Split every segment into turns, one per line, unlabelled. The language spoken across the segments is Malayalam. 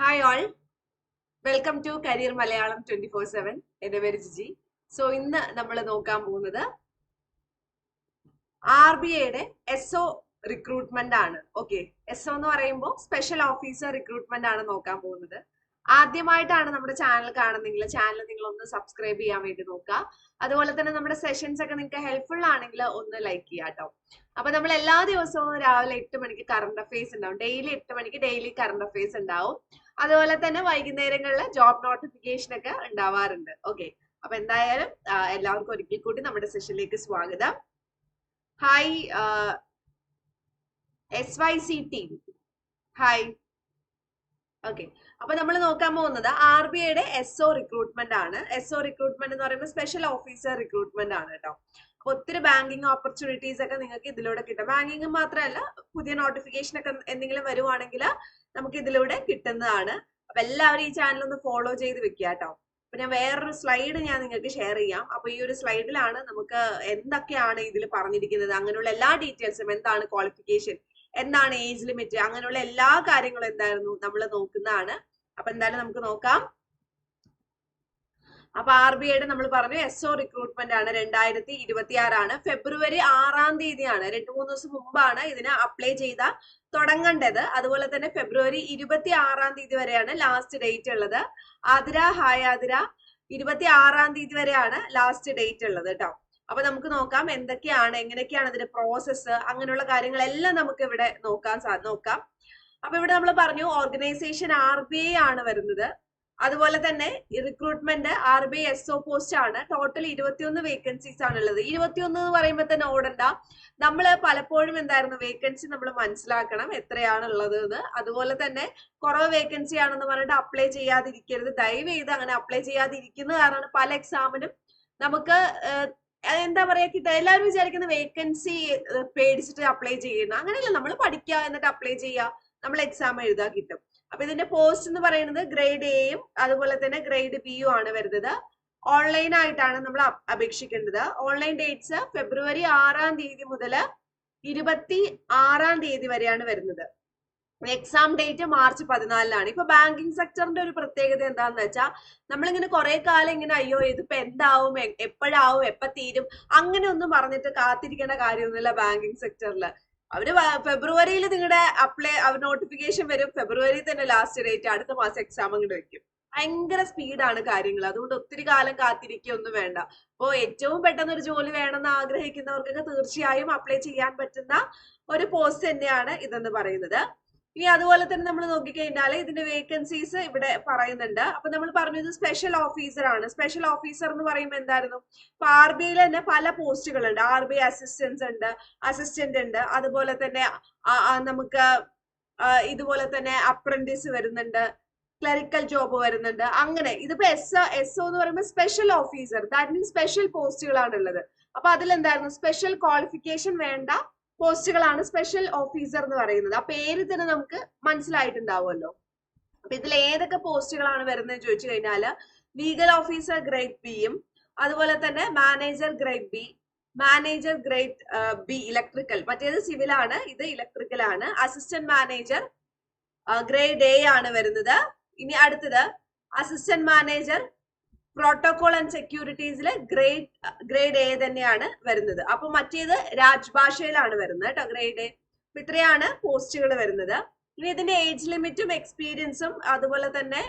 Hi all welcome to career Malayalam twenty four seven എന്റെ പേര് ജിജി. സോ ഇന്ന് നമ്മൾ നോക്കാൻ പോകുന്നത് ആർ ബി ഐയുടെ എസ് ഒ റിക്രൂട്ട്മെന്റ് ആണ്. ഓക്കെ എസ് ഒ എന്ന് പറയുമ്പോൾ സ്പെഷ്യൽ ഓഫീസർ റിക്രൂട്ട്മെന്റ് ആണ് നോക്കാൻ പോകുന്നത്. ആദ്യമായിട്ടാണ് നമ്മുടെ ചാനൽ കാണുന്നെങ്കിൽ ചാനൽ നിങ്ങൾ ഒന്ന് സബ്സ്ക്രൈബ് ചെയ്യാൻ വേണ്ടി നോക്കുക. അതുപോലെ തന്നെ നമ്മുടെ സെഷൻസ് ഒക്കെ നിങ്ങൾക്ക് ഹെൽപ്ഫുൾ ആണെങ്കിൽ ഒന്ന് ലൈക്ക് ചെയ്യുക കേട്ടോ. അപ്പൊ നമ്മൾ എല്ലാ ദിവസവും രാവിലെ എട്ട് മണിക്ക് കറണ്ട് അഫയേഴ്സ് ഉണ്ടാവും. ഡെയിലി എട്ട് മണിക്ക് ഡെയിലി കറണ്ട് അഫയേഴ്സ് ഉണ്ടാവും. അതുപോലെ തന്നെ വൈകുന്നേരങ്ങളിൽ ജോബ് നോട്ടിഫിക്കേഷൻ ഒക്കെ ഉണ്ടാവാറുണ്ട്. ഓക്കെ അപ്പൊ എന്തായാലും എല്ലാവർക്കും ഒരിക്കൽ കൂടി നമ്മുടെ സെഷനിലേക്ക് സ്വാഗതം. Hi S Y C team hi okay അപ്പൊ നമ്മൾ നോക്കാൻ പോകുന്നത് ആർ ബി ഐയുടെ എസ് ഒ റിക്രൂട്ട്മെന്റ് ആണ്. എസ് ഒ റിക്രൂട്ട്മെന്റ് എന്ന് പറയുമ്പോൾ സ്പെഷ്യൽ ഓഫീസർ റിക്രൂട്ട്മെന്റ് ആണ് കേട്ടോ അപ്പൊ ഒത്തിരി ബാങ്കിങ് ഓപ്പർച്യൂണിറ്റീസ് ഒക്കെ നിങ്ങൾക്ക് ഇതിലൂടെ കിട്ടും. ബാങ്കിങ് മാത്രമല്ല പുതിയ നോട്ടിഫിക്കേഷൻ ഒക്കെ എന്തെങ്കിലും വരുവാണെങ്കിൽ നമുക്ക് ഇതിലൂടെ കിട്ടുന്നതാണ്. അപ്പൊ എല്ലാവരും ഈ ചാനൽ ഒന്ന് ഫോളോ ചെയ്ത് വെക്കുക കേട്ടോ അപ്പൊ ഞാൻ വേറൊരു സ്ലൈഡ് ഞാൻ നിങ്ങൾക്ക് ഷെയർ ചെയ്യാം. അപ്പൊ ഈ ഒരു സ്ലൈഡിലാണ് നമുക്ക് എന്തൊക്കെയാണ് ഇതിൽ പറഞ്ഞിരിക്കുന്നത്. അങ്ങനെയുള്ള എല്ലാ ഡീറ്റെയിൽസും എന്താണ് ക്വാളിഫിക്കേഷൻ എന്താണ് ഏജ് ലിമിറ്റ് അങ്ങനെയുള്ള എല്ലാ കാര്യങ്ങളും എന്തായിരുന്നു നമ്മൾ നോക്കുന്നതാണ്. അപ്പൊ എന്തായാലും നമുക്ക് നോക്കാം. അപ്പൊ ആർ ബി ഐയുടെ നമ്മൾ പറഞ്ഞു എസ് ഒ റിക്രൂട്ട്മെന്റ് ആണ് രണ്ടായിരത്തി ഇരുപത്തി ആറാണ് ഫെബ്രുവരി ആറാം തീയതിയാണ്. രണ്ടു മൂന്ന് ദിവസം മുമ്പാണ് ഇതിന് അപ്ലൈ ചെയ്ത തുടങ്ങേണ്ടത് അതുപോലെ തന്നെ ഫെബ്രുവരി ഇരുപത്തി ആറാം തീയതി വരെയാണ് ലാസ്റ്റ് ഡേറ്റ് ഉള്ളത്. ആതിര ഹായ് ആതിര ഇരുപത്തി ആറാം തീയതി വരെയാണ് ലാസ്റ്റ് ഡേറ്റ് ഉള്ളത് കേട്ടോ അപ്പൊ നമുക്ക് നോക്കാം എന്തൊക്കെയാണ് എങ്ങനെയൊക്കെയാണ് അതിന്റെ പ്രോസസ്സ് അങ്ങനെയുള്ള കാര്യങ്ങളെല്ലാം നമുക്ക് ഇവിടെ നോക്കാൻ നോക്കാം. അപ്പൊ ഇവിടെ നമ്മൾ പറഞ്ഞു ഓർഗനൈസേഷൻ ആർ ബി ഐ ആണ് വരുന്നത്. അതുപോലെ തന്നെ recruitment R B S O post ആണ്. ടോട്ടൽ ഇരുപത്തിയൊന്ന് വേക്കൻസീസ് ആണ് ഉള്ളത് ഇരുപത്തിയൊന്ന് എന്ന് പറയുമ്പോൾ തന്നെ ഓടണ്ട നമ്മൾ പലപ്പോഴും എന്തായിരുന്നു? വേക്കൻസി നമ്മൾ മനസ്സിലാക്കണം എത്രയാണുള്ളത് എന്ന് അതുപോലെ തന്നെ കുറവ് വേക്കൻസി ആണെന്ന് പറഞ്ഞിട്ട് അപ്ലൈ ചെയ്യാതിരിക്കരുത്. ദയവ് ചെയ്ത് അങ്ങനെ അപ്ലൈ ചെയ്യാതിരിക്കുന്നത് കാരണം പല എക്സാമിനും നമുക്ക് എന്താ പറയാ എല്ലാവരും വിചാരിക്കുന്ന വേക്കൻസി പേടിച്ചിട്ട് അപ്ലൈ ചെയ്യുന്ന അങ്ങനെയല്ല. നമ്മൾ പഠിക്കുക എന്നിട്ട് അപ്ലൈ ചെയ്യുക നമ്മൾ എക്സാം എഴുതാൻ കിട്ടും. അപ്പൊ ഇതിന്റെ പോസ്റ്റ് എന്ന് പറയുന്നത് ഗ്രേഡ് എയും അതുപോലെ തന്നെ ഗ്രേഡ് ബിയും ആണ് വരുന്നത്. ഓൺലൈൻ ആയിട്ടാണ് നമ്മൾ അപ്- അപേക്ഷിക്കേണ്ടത്. ഓൺലൈൻ ഡേറ്റ്സ് ഫെബ്രുവരി ആറാം തീയതി മുതൽ ഇരുപത്തി ആറാം തീയതി വരെയാണ് വരുന്നത്. എക്സാം ഡേറ്റ് മാർച്ച് പതിനാലിലാണ് ഇപ്പൊ ബാങ്കിങ് സെക്ടറിന്റെ ഒരു പ്രത്യേകത എന്താന്ന് വെച്ചാൽ നമ്മളിങ്ങനെ കുറെ കാലം ഇങ്ങനെ അയ്യോ ഇതിപ്പോ എന്താവും? എപ്പോഴാവും? എപ്പ തീരും? അങ്ങനെ ഒന്നും പറഞ്ഞിട്ട് കാത്തിരിക്കേണ്ട കാര്യമൊന്നുമില്ല ബാങ്കിങ് സെക്ടറിൽ അവർ ഫെബ്രുവരിയിൽ നിങ്ങളുടെ അപ്ലൈ നോട്ടിഫിക്കേഷൻ വരും. ഫെബ്രുവരി തന്നെ ലാസ്റ്റ് ഡേറ്റ് അടുത്ത മാസം എക്സാം അങ്ങോട്ട് വെക്കും. ഭയങ്കര സ്പീഡാണ് കാര്യങ്ങൾ അതുകൊണ്ട് ഒത്തിരി കാലം കാത്തിരിക്കുകയൊന്നും വേണ്ട. അപ്പോൾ ഏറ്റവും പെട്ടെന്ന് ഒരു ജോലി വേണമെന്ന് ആഗ്രഹിക്കുന്നവർക്കൊക്കെ തീർച്ചയായും അപ്ലൈ ചെയ്യാൻ പറ്റുന്ന ഒരു പോസ്റ്റ് തന്നെയാണ് ഇതെന്ന് പറയുന്നത്. ഇനി അതുപോലെ തന്നെ നമ്മൾ നോക്കിക്കഴിഞ്ഞാൽ ഇതിന്റെ വേക്കൻസീസ് ഇവിടെ പറയുന്നുണ്ട്. അപ്പൊ നമ്മൾ പറഞ്ഞത് സ്പെഷ്യൽ ഓഫീസർ ആണ്. സ്പെഷ്യൽ ഓഫീസർ എന്ന് പറയുമ്പോൾ എന്തായിരുന്നു? ഇപ്പൊ ആർ ബി ഐയിൽ തന്നെ പല പോസ്റ്റുകളുണ്ട് ആർ ബി അസിസ്റ്റൻസ് ഉണ്ട് അസിസ്റ്റന്റ് ഉണ്ട്. അതുപോലെ തന്നെ നമുക്ക് ഇതുപോലെ തന്നെ അപ്രന്റീസ് വരുന്നുണ്ട്. ക്ലറിക്കൽ ജോബ് വരുന്നുണ്ട്. അങ്ങനെ ഇതിപ്പോ എസ് എസ് എന്ന് പറയുമ്പോൾ special officer that means special പോസ്റ്റുകളാണ് ഉള്ളത്. അപ്പൊ അതിലെന്തായിരുന്നു? സ്പെഷ്യൽ ക്വാളിഫിക്കേഷൻ വേണ്ട പോസ്റ്റുകളാണ് സ്പെഷ്യൽ ഓഫീസർ എന്ന് പറയുന്നത്. ആ പേര് തന്നെ നമുക്ക് മനസ്സിലായിട്ടുണ്ടാവുമല്ലോ. അപ്പൊ ഇതിൽ ഏതൊക്കെ പോസ്റ്റുകളാണ് വരുന്നത് ചോദിച്ചു കഴിഞ്ഞാൽ ലീഗൽ ഓഫീസർ ഗ്രേഡ് ബിയും അതുപോലെ തന്നെ manager grade B manager grade B electrical മറ്റേത് സിവിൽ ആണ് ഇത് ഇലക്ട്രിക്കൽ ആണ്. അസിസ്റ്റന്റ് മാനേജർ ഗ്രേഡ് എ ആണ് വരുന്നത്. ഇനി അടുത്തത് അസിസ്റ്റന്റ് മാനേജർ പ്രോട്ടോകോൾ ആൻഡ് സെക്യൂരിറ്റീസിൽ ഗ്രേഡ് ഗ്രേഡ് എ തന്നെയാണ് വരുന്നത്. അപ്പൊ മറ്റേത് രാജ്ഭാഷയിലാണ് വരുന്നത് കേട്ടോ ഗ്രേഡ് എ ഇത്രയാണ് പോസ്റ്റുകൾ വരുന്നത്. ഇനി ഇതിന്റെ ഏജ് ലിമിറ്റും എക്സ്പീരിയൻസും അതുപോലെ തന്നെ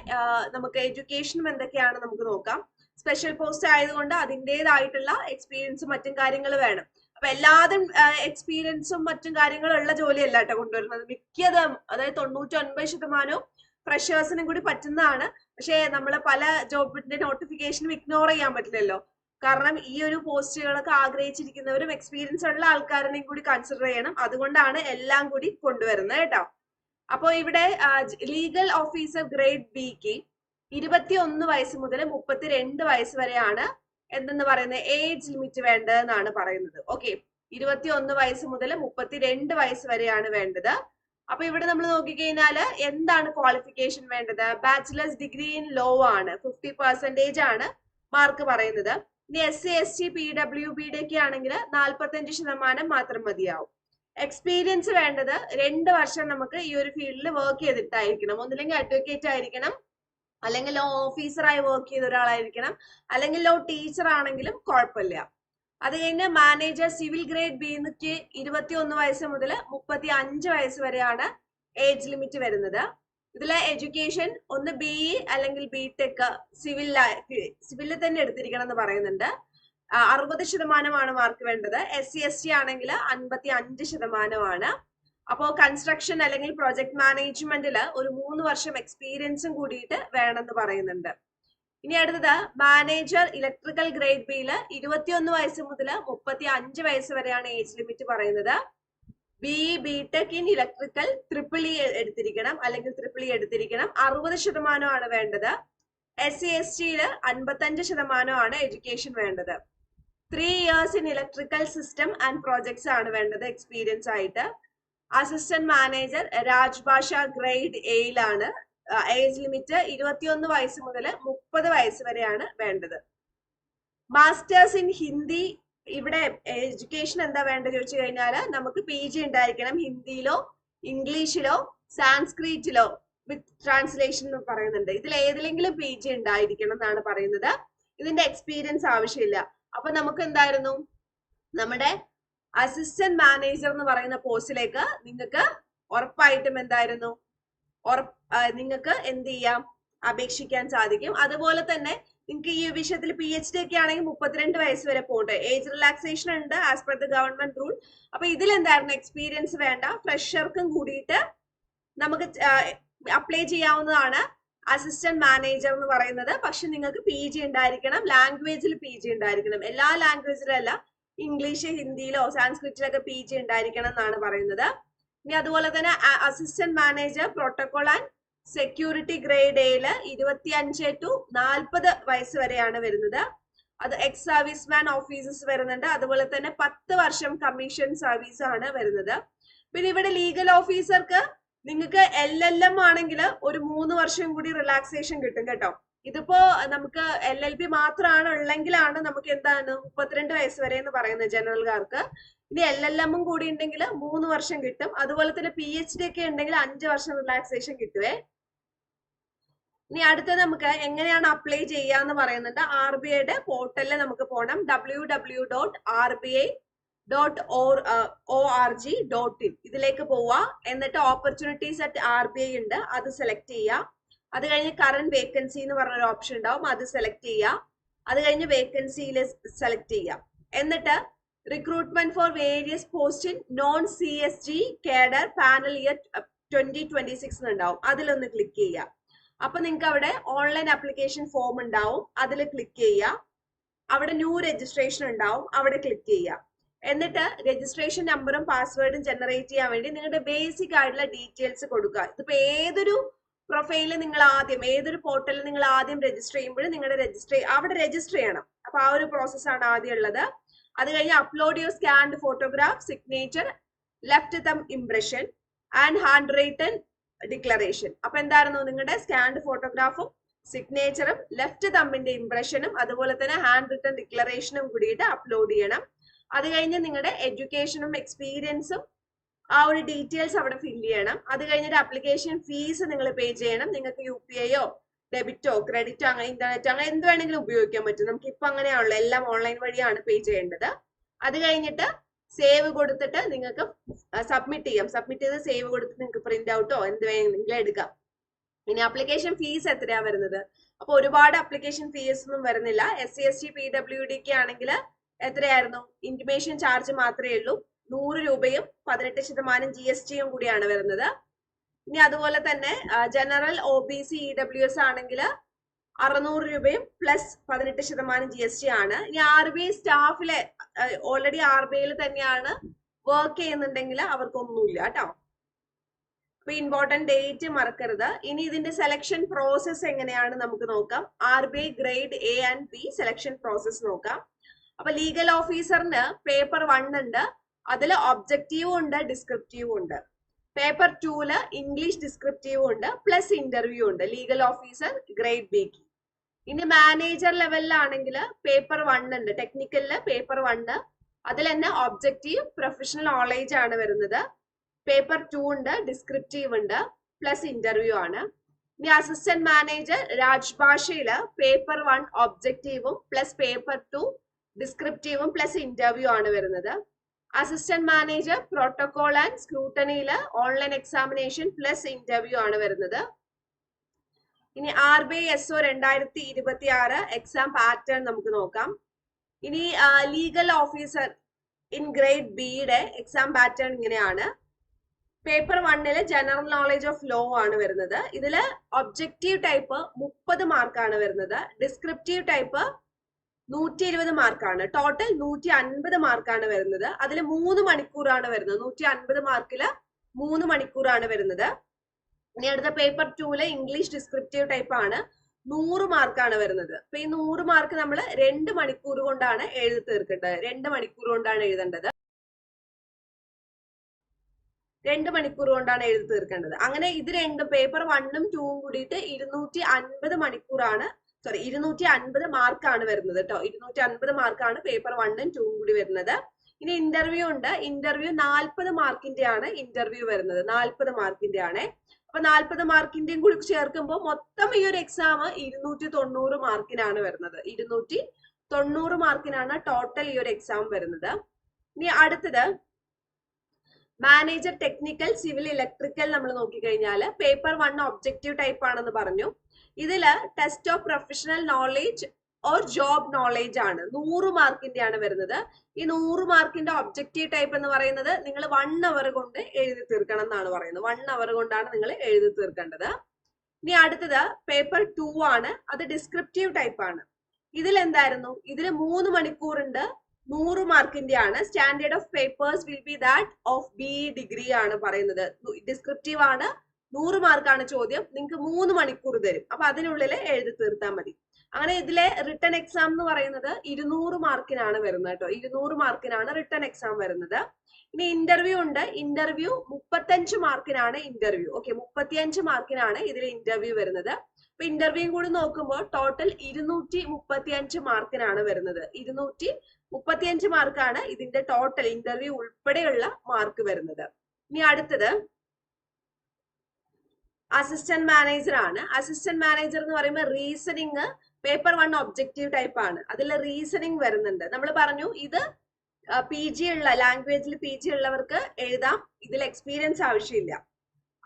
നമുക്ക് എഡ്യൂക്കേഷനും എന്തൊക്കെയാണ് നമുക്ക് നോക്കാം. സ്പെഷ്യൽ പോസ്റ്റ് ആയതുകൊണ്ട് അതിന്റെതായിട്ടുള്ള എക്സ്പീരിയൻസും മറ്റും കാര്യങ്ങൾ വേണം. അപ്പൊ എല്ലാതും എക്സ്പീരിയൻസും മറ്റും കാര്യങ്ങളും ഉള്ള ജോലിയല്ല കേട്ടോ കൊണ്ടുവരുന്നത്. മിക്കതും അതായത് തൊണ്ണൂറ്റി ഒൻപത് ശതമാനവും ഫ്രഷേഴ്സിനും കൂടി പറ്റുന്നതാണ്. പക്ഷേ നമ്മൾ പല ജോബിന്റെ നോട്ടിഫിക്കേഷനും ഇഗ്നോർ ചെയ്യാൻ പറ്റില്ലല്ലോ. കാരണം ഈ ഒരു പോസ്റ്റുകളൊക്കെ ആഗ്രഹിച്ചിരിക്കുന്നവരും എക്സ്പീരിയൻസ് ഉള്ള ആൾക്കാരനെയും കൂടി കൺസിഡർ ചെയ്യണം. അതുകൊണ്ടാണ് എല്ലാം കൂടി കൊണ്ടുവരുന്നത് കേട്ടോ. അപ്പോൾ ഇവിടെ ലീഗൽ ഓഫീസർ ഗ്രേഡ് ബിക്ക് ഇരുപത്തി ഒന്ന് വയസ്സ് മുതൽ മുപ്പത്തിരണ്ട് വയസ്സ് വരെയാണ് എന്തെന്ന് പറയുന്നത്? ഏജ് ലിമിറ്റ് വേണ്ടതെന്നാണ് പറയുന്നത്. ഓക്കെ ഇരുപത്തി ഒന്ന് വയസ്സ് മുതൽ മുപ്പത്തിരണ്ട് വയസ്സ് വരെയാണ് വേണ്ടത്. അപ്പൊ ഇവിടെ നമ്മൾ നോക്കിക്കഴിഞ്ഞാൽ എന്താണ് ക്വാളിഫിക്കേഷൻ വേണ്ടത്? ബാച്ചിലേഴ്സ് ഡിഗ്രി ഇൻ ലോ ആണ്. ഫിഫ്റ്റി പെർസെന്റേജ് ആണ് മാർക്ക് പറയുന്നത്. ഇനി S C S T P W ബിയുടെ ഒക്കെ ആണെങ്കിൽ നാൽപ്പത്തഞ്ച് ശതമാനം മാത്രം മതിയാവും. എക്സ്പീരിയൻസ് വേണ്ടത് രണ്ട് വർഷം നമുക്ക് ഈ ഒരു ഫീൽഡിൽ വർക്ക് ചെയ്തിട്ടായിരിക്കണം. ഒന്നില്ലെങ്കിൽ അഡ്വക്കേറ്റ് ആയിരിക്കണം. അല്ലെങ്കിൽ ലോ ഓഫീസറായി വർക്ക് ചെയ്ത ഒരാളായിരിക്കണം. അല്ലെങ്കിൽ ലോ ടീച്ചർ ആണെങ്കിലും കുഴപ്പമില്ല. അത് കഴിഞ്ഞ് മാനേജർ സിവിൽ ഗ്രേഡ് ബിക്ക് ഇരുപത്തി ഒന്ന് വയസ്സ് മുതൽ മുപ്പത്തി അഞ്ച് വയസ്സ് വരെയാണ് ഏജ് ലിമിറ്റ് വരുന്നത്. ഇതിലെ എഡ്യൂക്കേഷൻ ഒന്ന് ബി ഇ അല്ലെങ്കിൽ ബി ടെക് സിവിൽ സിവിലിൽ തന്നെ എടുത്തിരിക്കണം എന്ന് പറയുന്നുണ്ട്. അറുപത് ശതമാനമാണ് മാർക്ക് വേണ്ടത്. എസ് സി എസ് ടി ആണെങ്കിൽ അൻപത്തി അഞ്ച് ശതമാനമാണ്. അപ്പോ കൺസ്ട്രക്ഷൻ അല്ലെങ്കിൽ പ്രൊജക്ട് മാനേജ്മെന്റിൽ ഒരു മൂന്ന് വർഷം എക്സ്പീരിയൻസും കൂടിയിട്ട് വേണമെന്ന് പറയുന്നുണ്ട്. ഇനി അടുത്തത് മാനേജർ ഇലക്ട്രിക്കൽ ഗ്രേഡ് ബിയിൽ ഇരുപത്തിയൊന്ന് വയസ്സ് മുതൽ മുപ്പത്തി അഞ്ച് വയസ്സ് വരെയാണ് ഏജ് ലിമിറ്റ് പറയുന്നത്. B B tech in electrical triple E എടുത്തിരിക്കണം. അല്ലെങ്കിൽ ട്രിപ്പിൾ ഇ എടുത്തിരിക്കണം. അറുപത് ശതമാനമാണ് വേണ്ടത്. എസ് സി എസ് ടിയിൽ അൻപത്തഞ്ച് ശതമാനമാണ് എഡ്യൂക്കേഷൻ വേണ്ടത്. Three years in electrical system and projects ആണ് വേണ്ടത് എക്സ്പീരിയൻസ് ആയിട്ട്. അസിസ്റ്റന്റ് മാനേജർ രാജ്ഭാഷ ഗ്രേഡ് എയിലാണ് ഏജ് ലിമിറ്റ് ഇരുപത്തിയൊന്ന് വയസ്സ് മുതൽ മുപ്പത് വയസ്സ് വരെയാണ് വേണ്ടത്. മാസ്റ്റേഴ്സ് ഇൻ ഹിന്ദി ഇവിടെ എഡ്യൂക്കേഷൻ എന്താ വേണ്ടത് ചോദിച്ചു കഴിഞ്ഞാൽ നമുക്ക് പി ജി ഉണ്ടായിരിക്കണം. ഹിന്ദിയിലോ ഇംഗ്ലീഷിലോ സാൻസ്ക്രിറ്റിലോ വിത്ത് ട്രാൻസ്ലേഷൻ എന്ന് പറയുന്നുണ്ട്. ഇതിൽ ഏതിലെങ്കിലും പി ജി ഉണ്ടായിരിക്കണം എന്നാണ് പറയുന്നത്. ഇതിന്റെ എക്സ്പീരിയൻസ് ആവശ്യമില്ല. അപ്പൊ നമുക്ക് എന്തായിരുന്നു? നമ്മുടെ അസിസ്റ്റന്റ് മാനേജർ എന്ന് പറയുന്ന പോസ്റ്റിലേക്ക് നിങ്ങൾക്ക് ഉറപ്പായിട്ടും എന്തായിരുന്നു? ഉറപ്പ് നിങ്ങൾക്ക് എന്ത് ചെയ്യാം? അപേക്ഷിക്കാൻ സാധിക്കും. അതുപോലെ തന്നെ നിങ്ങൾക്ക് ഈ വിഷയത്തിൽ പി എച്ച് ഡി ഒക്കെ ആണെങ്കിൽ മുപ്പത്തിരണ്ട് വയസ്സ് വരെ പോട്ടെ ഏജ് റിലാക്സേഷൻ ഉണ്ട് as per the government rule അപ്പൊ ഇതിൽ എന്തായിരുന്നു എക്സ്പീരിയൻസ് വേണ്ട. ഫ്രഷർക്കും കൂടിയിട്ട് നമുക്ക് അപ്ലൈ ചെയ്യാവുന്നതാണ്. അസിസ്റ്റന്റ് മാനേജർ എന്ന് പറയുന്നത്. പക്ഷെ നിങ്ങൾക്ക് പി ജി ഉണ്ടായിരിക്കണം. ലാംഗ്വേജിൽ പി ജി ഉണ്ടായിരിക്കണം. എല്ലാ ലാംഗ്വേജിലല്ല ഇംഗ്ലീഷ് ഹിന്ദിയിലോ സാൻസ്ക്രിറ്റിലൊക്കെ പി ജി ഉണ്ടായിരിക്കണം എന്നാണ് പറയുന്നത്. ഇനി അതുപോലെ തന്നെ assistant manager protocol and security grade എയിൽ ഇരുപത്തി അഞ്ച് ടു നാൽപ്പത് വയസ്സ് വരെയാണ് വരുന്നത്. അത് എക്സ് സർവീസ് മാൻ ഓഫീസസ് വരുന്നുണ്ട്. അതുപോലെ തന്നെ പത്ത് വർഷം കമ്മീഷൻ സർവീസ് ആണ് വരുന്നത്. പിന്നെ ഇവിടെ ലീഗൽ ഓഫീസർക്ക് നിങ്ങൾക്ക് എൽ എൽ എം ആണെങ്കിൽ ഒരു മൂന്ന് വർഷം കൂടി റിലാക്സേഷൻ കിട്ടും കേട്ടോ. ഇതിപ്പോ നമുക്ക് എൽ എൽ പി മാത്രമാണ് ഉള്ളെങ്കിലാണ് നമുക്ക് എന്താണ് മുപ്പത്തിരണ്ട് വയസ്സ് വരെ എന്ന് പറയുന്നത് ജനറൽകാർക്ക് ഇനി എൽ എൽ എമ്മും കൂടി ഉണ്ടെങ്കിൽ മൂന്ന് വർഷം കിട്ടും. അതുപോലെ തന്നെ പി എച്ച് ഡി ഒക്കെ ഉണ്ടെങ്കിൽ അഞ്ച് വർഷം റിലാക്സേഷൻ കിട്ടുവേ. ഇനി അടുത്തത് നമുക്ക് എങ്ങനെയാണ് അപ്ലൈ ചെയ്യാന്ന് പറയുന്നുണ്ട്. ആർ ബി ഐയുടെ പോർട്ടലിൽ നമുക്ക് പോകണം W W dot R B I dot O R G dot in ഇതിലേക്ക് പോവുക എന്നിട്ട് opportunities at R B I ഉണ്ട്. അത് സെലക്ട് ചെയ്യുക അത് കഴിഞ്ഞ് കറന്റ് വേക്കൻസി എന്ന് പറഞ്ഞൊരു ഓപ്ഷൻ ഉണ്ടാവും. അത് സെലക്ട് ചെയ്യുക അത് കഴിഞ്ഞ് വേക്കൻസിയിൽ സെലക്ട് ചെയ്യുക എന്നിട്ട് recruitment for various post in non C S G cadre panel year twenty twenty six ഉണ്ടാവും. അതിലൊന്ന് ക്ലിക്ക് ചെയ്യുക അപ്പൊ നിങ്ങൾക്ക് അവിടെ ഓൺലൈൻ ആപ്ലിക്കേഷൻ ഫോം ഉണ്ടാവും. അതിൽ ക്ലിക്ക് ചെയ്യുക. അവിടെ ന്യൂ രജിസ്ട്രേഷൻ ഉണ്ടാവും. അവിടെ ക്ലിക്ക് ചെയ്യുക. എന്നിട്ട് രജിസ്ട്രേഷൻ നമ്പറും പാസ്വേഡും ജനറേറ്റ് ചെയ്യാൻ വേണ്ടി നിങ്ങളുടെ ബേസിക് ആയിട്ടുള്ള ഡീറ്റെയിൽസ് കൊടുക്കുക. ഇതിപ്പോ ഏതൊരു പ്രൊഫൈലിൽ നിങ്ങൾ ആദ്യം ഏതൊരു പോർട്ടലിൽ നിങ്ങൾ ആദ്യം രജിസ്റ്റർ ചെയ്യുമ്പോൾ നിങ്ങളുടെ രജിസ്റ്റർ അവിടെ രജിസ്റ്റർ ചെയ്യണം. അപ്പൊ ആ ഒരു പ്രോസസ്സാണ് ആദ്യം ഉള്ളത്. അത് കഴിഞ്ഞ് upload your scanned photograph signature left thumb impression and handwritten declaration അപ്പൊ എന്തായിരുന്നു നിങ്ങളുടെ സ്കാൻഡ് ഫോട്ടോഗ്രാഫും സിഗ്നേച്ചറും ലെഫ്റ്റ് തമ്മിന്റെ ഇംപ്രഷനും അതുപോലെ തന്നെ ഹാൻഡ് റിട്ടൺ ഡിക്ലറേഷനും കൂടിയിട്ട് അപ്ലോഡ് ചെയ്യണം. അത് കഴിഞ്ഞ് നിങ്ങളുടെ എഡ്യൂക്കേഷനും എക്സ്പീരിയൻസും ആ ഒരു ഡീറ്റെയിൽസ് അവിടെ ഫിൽ ചെയ്യണം. അത് കഴിഞ്ഞിട്ട് അപ്ലിക്കേഷൻ ഫീസ് നിങ്ങൾ പേ ചെയ്യണം. നിങ്ങൾക്ക് യു പി ഐയോ ഡെബിറ്റോ ക്രെഡിറ്റോ അങ്ങനെ ഇന്റർനെറ്റോ അങ്ങനെ എന്ത് വേണമെങ്കിലും ഉപയോഗിക്കാൻ പറ്റും. നമുക്ക് ഇപ്പൊ അങ്ങനെയാണല്ലോ എല്ലാം ഓൺലൈൻ വഴിയാണ് പേ ചെയ്യേണ്ടത്. അത് കഴിഞ്ഞിട്ട് സേവ് കൊടുത്തിട്ട് നിങ്ങൾക്ക് സബ്മിറ്റ് ചെയ്യാം. സബ്മിറ്റ് ചെയ്ത് സേവ് കൊടുത്ത് നിങ്ങൾക്ക് പ്രിന്റ് ഔട്ടോ എന്ത് വേണമെങ്കിലും എടുക്കാം. ഇനി അപ്ലിക്കേഷൻ ഫീസ് എത്രയാ വരുന്നത്? അപ്പൊ ഒരുപാട് അപ്ലിക്കേഷൻ ഫീസ് ഒന്നും വരുന്നില്ല. S C S T P W ഡിക്ക് ആണെങ്കിൽ എത്രയായിരുന്നു? ഇന്റിമേഷൻ ചാർജ് മാത്രമേ ഉള്ളൂ. നൂറ് രൂപയും പതിനെട്ട് ശതമാനം ജി എസ് ടിയും കൂടിയാണ് വരുന്നത്. ഇനി അതുപോലെ തന്നെ general O B C E W S ആണെങ്കിൽ അറുന്നൂറ് രൂപയും പ്ലസ് പതിനെട്ട് ശതമാനം ജി എസ് ടി ആണ്. ഇനി ആർ ബി ഐ സ്റ്റാഫിലെ ഓൾറെഡി ആർ ബി ഐയിൽ തന്നെയാണ് വർക്ക് ചെയ്യുന്നുണ്ടെങ്കിൽ അവർക്കൊന്നുമില്ല കേട്ടോ. അപ്പൊ ഇമ്പോർട്ടന്റ് ഡേറ്റ് മറക്കരുത്. ഇനി ഇതിന്റെ സെലക്ഷൻ പ്രോസസ് എങ്ങനെയാണ് നമുക്ക് നോക്കാം. R B I grade A and B selection process നോക്കാം. അപ്പൊ ലീഗൽ ഓഫീസറിന് പേപ്പർ വൺ ഉണ്ട്. അതിൽ ഒബ്ജക്റ്റീവും ഉണ്ട് ഡിസ്ക്രിപ്റ്റീവും ഉണ്ട്. പേപ്പർ ടൂൽ ഇംഗ്ലീഷ് ഡിസ്ക്രിപ്റ്റീവും ഉണ്ട് പ്ലസ് ഇന്റർവ്യൂ ഉണ്ട്. ലീഗൽ ഓഫീസർ ഗ്രേഡ് ബിക്ക് ഇനി മാനേജർ ലെവലിലാണെങ്കിൽ പേപ്പർ വൺ ഉണ്ട്. ടെക്നിക്കലിൽ പേപ്പർ വണ്ണ് അതിൽ തന്നെ ഒബ്ജക്റ്റീവ് പ്രൊഫഷണൽ നോളേജ് ആണ് വരുന്നത്. പേപ്പർ ടു ഉണ്ട് ഡിസ്ക്രിപ്റ്റീവ് ഉണ്ട് പ്ലസ് ഇന്റർവ്യൂ ആണ്. ഇനി അസിസ്റ്റന്റ് മാനേജർ രാജ്ഭാഷയിൽ പേപ്പർ വൺ ഒബ്ജക്റ്റീവും പ്ലസ് പേപ്പർ ടു ഡിസ്ക്രിപ്റ്റീവും പ്ലസ് ഇന്റർവ്യൂ ആണ് വരുന്നത്. അസിസ്റ്റന്റ് മാനേജർ പ്രോട്ടോകോൾ ആൻഡ് സ്ക്രൂട്ടണിയിൽ ഓൺലൈൻ എക്സാമിനേഷൻ പ്ലസ് ഇന്റർവ്യൂ ആണ് വരുന്നത്. ഇനി R B I S O രണ്ടായിരത്തി ഇരുപത്തി ആറ് എക്സാം പാറ്റേൺ നമുക്ക് നോക്കാം. ഇനി ലീഗൽ ഓഫീസർ ഇൻ ഗ്രേഡ് ബിയുടെ എക്സാം പാറ്റേൺ ഇങ്ങനെയാണ്. പേപ്പർ വണ്ണിൽ ജനറൽ നോളജ് ഓഫ് ലോ ആണ് വരുന്നത്. ഇതിൽ ഒബ്ജക്റ്റീവ് ടൈപ്പ് മുപ്പത് മാർക്കാണ് വരുന്നത്. ഡിസ്ക്രിപ്റ്റീവ് ടൈപ്പ് നൂറ്റി ഇരുപത് മാർക്കാണ് ടോട്ടൽ നൂറ്റി അൻപത് മാർക്കാണ് വരുന്നത്. അതിൽ മൂന്ന് മണിക്കൂറാണ് വരുന്നത്. നൂറ്റി അൻപത് മാർക്കിൽ മൂന്ന് മണിക്കൂറാണ് വരുന്നത്. ഇനി അടുത്ത പേപ്പർ ടൂൽ ഇംഗ്ലീഷ് ഡിസ്ക്രിപ്റ്റീവ് ടൈപ്പ് ആണ്. നൂറ് മാർക്കാണ് വരുന്നത്. അപ്പൊ ഈ നൂറ് മാർക്ക് നമ്മൾ രണ്ട് മണിക്കൂർ കൊണ്ടാണ് എഴുതി തീർക്കേണ്ടത്. രണ്ട് മണിക്കൂർ കൊണ്ടാണ് എഴുതേണ്ടത്. രണ്ട് മണിക്കൂർ കൊണ്ടാണ് എഴുതി തീർക്കേണ്ടത്. അങ്ങനെ ഇത് രണ്ടും പേപ്പർ വണ്ണും ടൂവും കൂടിയിട്ട് ഇരുന്നൂറ്റി അൻപത് മണിക്കൂറാണ് സോറി ഇരുന്നൂറ്റി അൻപത് മാർക്കാണ് വരുന്നത് കേട്ടോ ഇരുന്നൂറ്റി അൻപത് മാർക്കാണ് പേപ്പർ വണ്ണും ടൂവും കൂടി വരുന്നത്. ഇനി ഇന്റർവ്യൂ ഉണ്ട്. ഇന്റർവ്യൂ നാൽപ്പത് മാർക്കിന്റെ ആണ് ഇന്റർവ്യൂ വരുന്നത്. നാൽപ്പത് മാർക്കിന്റെ ആണ് അപ്പൊ നാൽപ്പത് മാർക്കിന്റെയും കൂടി ചേർക്കുമ്പോൾ മൊത്തം ഈ ഒരു എക്സാം ഇരുന്നൂറ്റി തൊണ്ണൂറ് മാർക്കിനാണ് വരുന്നത്. ഇരുന്നൂറ്റി തൊണ്ണൂറ് മാർക്കിനാണ് ടോട്ടൽ ഈ ഒരു എക്സാം വരുന്നത്. ഇനി അടുത്തത് മാനേജർ ടെക്നിക്കൽ സിവിൽ ഇലക്ട്രിക്കൽ നമ്മൾ നോക്കിക്കഴിഞ്ഞാൽ പേപ്പർ വൺ ഒബ്ജക്റ്റീവ് ടൈപ്പ് ആണെന്ന് പറഞ്ഞു. ഇതിൽ test of professional knowledge or job knowledge ആണ്. നൂറ് മാർക്കിന്റെ ആണ് വരുന്നത്. ഈ നൂറ് മാർക്കിന്റെ ഒബ്ജക്റ്റീവ് ടൈപ്പ് എന്ന് പറയുന്നത് നിങ്ങൾ വൺ അവർ കൊണ്ട് എഴുതി തീർക്കണം എന്നാണ് പറയുന്നത്. വൺ അവർ കൊണ്ടാണ് നിങ്ങൾ എഴുതി തീർക്കേണ്ടത്. ഇനി അടുത്തത് പേപ്പർ ടു ആണ്. അത് ഡിസ്ക്രിപ്റ്റീവ് ടൈപ്പ് ആണ്. ഇതിൽ എന്തായിരുന്നു? ഇതിൽ മൂന്ന് മണിക്കൂറുണ്ട് നൂറ് മാർക്കിന്റെ ആണ് standard of papers will be that of B degree ആണ് പറയുന്നത്. ഡിസ്ക്രിപ്റ്റീവ് ആണ്. നൂറ് മാർക്കാണ് ചോദ്യം. നിങ്ങൾക്ക് മൂന്ന് മണിക്കൂർ തരും. അപ്പൊ അതിനുള്ളിൽ എഴുതി തീർത്താൽ മതി. അങ്ങനെ ഇതിലെ റിട്ടേൺ എക്സാം എന്ന് പറയുന്നത് ഇരുന്നൂറ് മാർക്കിനാണ് വരുന്നത് കേട്ടോ. ഇരുന്നൂറ് മാർക്കിനാണ് റിട്ടേൺ എക്സാം വരുന്നത്. ഇനി ഇന്റർവ്യൂ ഉണ്ട്. ഇന്റർവ്യൂ മുപ്പത്തഞ്ച് മാർക്കിനാണ് ഇന്റർവ്യൂ ഓക്കെ മുപ്പത്തിയഞ്ച് മാർക്കിനാണ് ഇതിൽ ഇന്റർവ്യൂ വരുന്നത്. അപ്പൊ ഇന്റർവ്യൂ കൂടി നോക്കുമ്പോൾ ടോട്ടൽ ഇരുന്നൂറ്റി മുപ്പത്തിയഞ്ച് മാർക്കിനാണ് വരുന്നത്. ഇരുന്നൂറ്റി മുപ്പത്തിയഞ്ച് മാർക്കാണ് ഇതിന്റെ ടോട്ടൽ ഇന്റർവ്യൂ ഉൾപ്പെടെയുള്ള മാർക്ക് വരുന്നത്. ഇനി അടുത്തത്. അസിസ്റ്റന്റ് മാനേജർ ആണ്. അസിസ്റ്റന്റ് മാനേജർ എന്ന് പറയുമ്പോൾ reasoning paper one objective type ആണ്. അതിൽ റീസണിങ് വരുന്നുണ്ട്. നമ്മൾ പറഞ്ഞു ഇത് പി ജി ഉള്ള ലാംഗ്വേജിൽ പി ജി ഉള്ളവർക്ക് എഴുതാം. ഇതിൽ എക്സ്പീരിയൻസ് ആവശ്യമില്ല.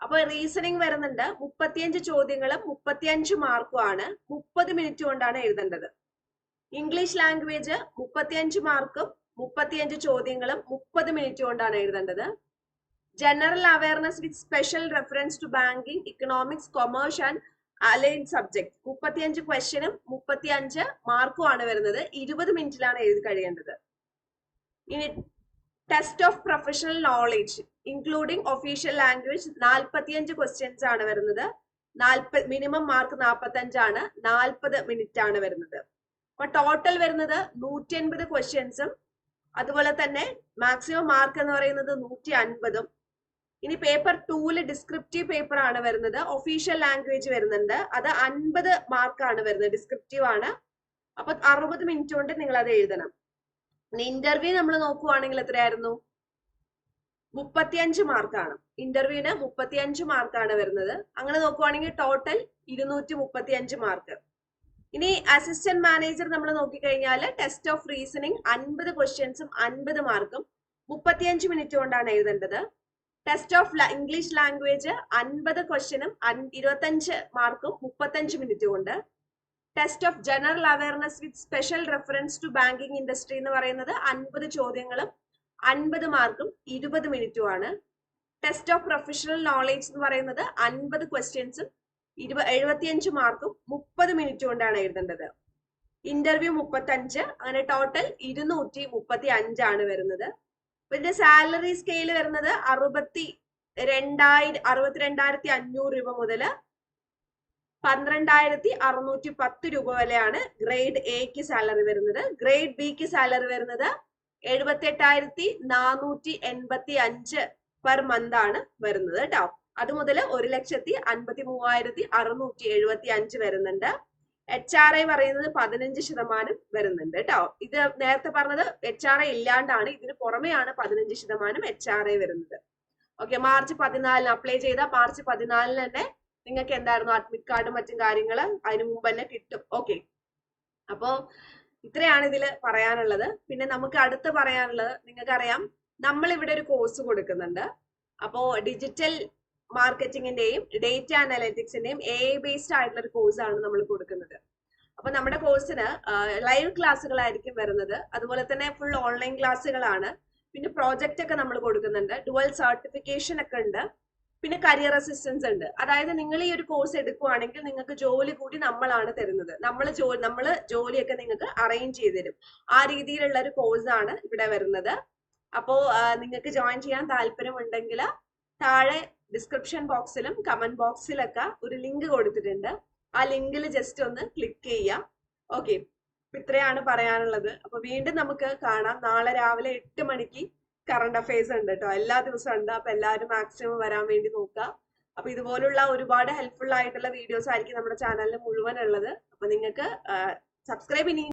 അപ്പൊ റീസണിങ് വരുന്നുണ്ട്. മുപ്പത്തിയഞ്ച് ചോദ്യങ്ങളും മുപ്പത്തിയഞ്ച് മാർക്കും ആണ്. മുപ്പത് മിനിറ്റ് കൊണ്ടാണ് എഴുതേണ്ടത്. ഇംഗ്ലീഷ് ലാംഗ്വേജ് മുപ്പത്തിയഞ്ച് മാർക്കും മുപ്പത്തിയഞ്ച് ചോദ്യങ്ങളും മുപ്പത് മിനിറ്റ് കൊണ്ടാണ് എഴുതേണ്ടത്. General awareness with special reference to banking economics commerce and allied subject മുപ്പത്തിയഞ്ച് ക്വസ്റ്റ്യനും മുപ്പത്തിയഞ്ച് മാർക്കും ആണ് വരുന്നത്. ഇരുപത് മിനിറ്റിലാണ് എഴുതി കഴിയേണ്ടത്. ഇനി test of professional knowledge including official language നാൽപ്പത്തിയഞ്ച് ക്വസ്റ്റ്യൻസ് ആണ് വരുന്നത്. നാൽപ്പത് മിനിമം മാർക്ക് നാൽപ്പത്തഞ്ചാണ് നാൽപ്പത് മിനിറ്റ് ആണ് വരുന്നത്. അപ്പൊ ടോട്ടൽ വരുന്നത് നൂറ്റി അൻപത് ക്വസ്റ്റ്യൻസും അതുപോലെ തന്നെ മാക്സിമം മാർക്ക് എന്ന് പറയുന്നത് നൂറ്റി അൻപതും ഇനി പേപ്പർ ടൂൽ ഡിസ്ക്രിപ്റ്റീവ് പേപ്പർ ആണ് വരുന്നത്. ഒഫീഷ്യൽ ലാംഗ്വേജ് വരുന്നുണ്ട്. അത് അൻപത് മാർക്കാണ് വരുന്നത് ഡിസ്ക്രിപ്റ്റീവ് ആണ്. അപ്പൊ അറുപത് മിനിറ്റ് കൊണ്ട് നിങ്ങൾ അത് എഴുതണം ഇന്റർവ്യൂ നമ്മൾ നോക്കുവാണെങ്കിൽ എത്രയായിരുന്നു? മുപ്പത്തിയഞ്ച് മാർക്കാണ് ഇന്റർവ്യൂവിന് മുപ്പത്തിയഞ്ച് മാർക്കാണ് വരുന്നത്. അങ്ങനെ നോക്കുവാണെങ്കിൽ ടോട്ടൽ ഇരുന്നൂറ്റി മുപ്പത്തിയഞ്ച് മാർക്ക് ഇനി അസിസ്റ്റന്റ് മാനേജർ നമ്മൾ നോക്കിക്കഴിഞ്ഞാൽ ടെസ്റ്റ് ഓഫ് റീസണിങ് അൻപത് ക്വസ്റ്റ്യൻസും അൻപത് മാർക്കും മുപ്പത്തിയഞ്ച് മിനിറ്റ് കൊണ്ടാണ് എഴുതേണ്ടത്. ടെസ്റ്റ് ഓഫ് ഇംഗ്ലീഷ് ലാംഗ്വേജ് അൻപത് ക്വസ്റ്റ്യനും ഇരുപത്തഞ്ച് മാർക്കും മുപ്പത്തഞ്ച് മിനിറ്റ് കൊണ്ട് test of general awareness with special reference to banking industry എന്ന് പറയുന്നത് അൻപത് ചോദ്യങ്ങളും അൻപത് മാർക്കും ഇരുപത് മിനിറ്റുമാണ് ടെസ്റ്റ് ഓഫ് പ്രൊഫഷണൽ നോളേജ് എന്ന് പറയുന്നത് അൻപത് ക്വസ്റ്റ്യൻസും ഇരുപ എഴുപത്തിയഞ്ച് മാർക്കും മുപ്പത് മിനിറ്റ് കൊണ്ടാണ് എഴുതേണ്ടത്. ഇന്റർവ്യൂ മുപ്പത്തഞ്ച് അങ്ങനെ ടോട്ടൽ ഇരുന്നൂറ്റി മുപ്പത്തി അഞ്ചാണ് വരുന്നത്. ഇതിന്റെ സാലറി സ്കെയിൽ വരുന്നത് അറുപത്തി രണ്ടായിരം അറുപത്തിരണ്ടായിരത്തി അഞ്ഞൂറ് രൂപ മുതൽ പന്ത്രണ്ടായിരത്തി അറുന്നൂറ്റി പത്ത് രൂപ വരെയാണ് ഗ്രേഡ് എക്ക് സാലറി വരുന്നത്. ഗ്രേഡ് ബിക്ക് സാലറി വരുന്നത് എഴുപത്തി എട്ടായിരത്തി നാനൂറ്റി എൺപത്തി അഞ്ച് പെർ മന്ത് ആണ് വരുന്നത് കേട്ടോ. അത് മുതൽ ഒരു ലക്ഷത്തി അൻപത്തി മൂവായിരത്തി അറുന്നൂറ്റി എഴുപത്തി അഞ്ച് വരുന്നുണ്ട്. എച്ച് ആർ ഐ പറയുന്നത് പതിനഞ്ച് ശതമാനം വരുന്നുണ്ട് കേട്ടോ. ഇത് നേരത്തെ പറഞ്ഞത് എച്ച് ആർ ഐ ഇല്ലാണ്ടാണ്. ഇതിന് പുറമെയാണ് പതിനഞ്ച് ശതമാനം എച്ച് ആർ ഐ വരുന്നത്. ഓക്കെ മാർച്ച് പതിനാലിന് അപ്ലൈ ചെയ്ത മാർച്ച് പതിനാലിന് തന്നെ നിങ്ങൾക്ക് എന്തായിരുന്നു അഡ്മിറ്റ് കാർഡും മറ്റും കാര്യങ്ങൾ അതിന് മുമ്പ് തന്നെ കിട്ടും. ഓക്കെ അപ്പോ ഇത്രയാണ് ഇതിൽ പറയാനുള്ളത്. പിന്നെ നമുക്ക് അടുത്ത് പറയാനുള്ളത് നിങ്ങൾക്കറിയാം നമ്മൾ ഇവിടെ ഒരു കോഴ്സ് കൊടുക്കുന്നുണ്ട്. അപ്പോ ഡിജിറ്റൽ മാർക്കറ്റിംഗിന്റെയും ഡേറ്റ അനാലിറ്റിക്സിന്റെയും എ ബേസ്ഡ് ആയിട്ടുള്ള ഒരു കോഴ്സാണ് നമ്മൾ കൊടുക്കുന്നത്. അപ്പൊ നമ്മുടെ കോഴ്സിന് ലൈവ് ക്ലാസ്സുകളായിരിക്കും വരുന്നത്. അതുപോലെ തന്നെ ഫുൾ ഓൺലൈൻ ക്ലാസ്സുകളാണ് പിന്നെ പ്രോജക്റ്റ് ഒക്കെ നമ്മൾ കൊടുക്കുന്നുണ്ട്. ഡുവൽ സർട്ടിഫിക്കേഷൻ ഒക്കെ ഉണ്ട്. പിന്നെ കരിയർ അസിസ്റ്റൻസ് ഉണ്ട്. അതായത് നിങ്ങൾ ഈ ഒരു കോഴ്സ് എടുക്കുവാണെങ്കിൽ നിങ്ങൾക്ക് ജോലി കൂടി നമ്മളാണ് തരുന്നത്. നമ്മൾ ജോലി നമ്മൾ ജോലിയൊക്കെ നിങ്ങൾക്ക് അറേഞ്ച് ചെയ്ത് തരും. ആ രീതിയിലുള്ള ഒരു കോഴ്സാണ് ഇവിടെ വരുന്നത്. അപ്പോ നിങ്ങൾക്ക് ജോയിൻ ചെയ്യാൻ താല്പര്യമുണ്ടെങ്കിൽ താഴെ ഡിസ്ക്രിപ്ഷൻ ബോക്സിലും കമന്റ് ബോക്സിലൊക്കെ ഒരു ലിങ്ക് കൊടുത്തിട്ടുണ്ട്. ആ ലിങ്കിൽ ജസ്റ്റ് ഒന്ന് ക്ലിക്ക് ചെയ്യാം. ഓക്കെ ഇത്രയാണ് പറയാനുള്ളത്. അപ്പൊ വീണ്ടും നമുക്ക് കാണാം. നാളെ രാവിലെ എട്ട് മണിക്ക് കറണ്ട് അഫയേഴ്സ് ഉണ്ട് കേട്ടോ. എല്ലാ ദിവസവും ഉണ്ട്. അപ്പൊ എല്ലാവരും മാക്സിമം വരാൻ വേണ്ടി നോക്കുക. അപ്പൊ ഇതുപോലുള്ള ഒരുപാട് ഹെൽപ്ഫുൾ ആയിട്ടുള്ള വീഡിയോസ് ആയിരിക്കും നമ്മുടെ ചാനലിൽ മുഴുവൻ ഉള്ളത്. അപ്പൊ നിങ്ങൾക്ക് സബ്സ്ക്രൈബ് ഇനി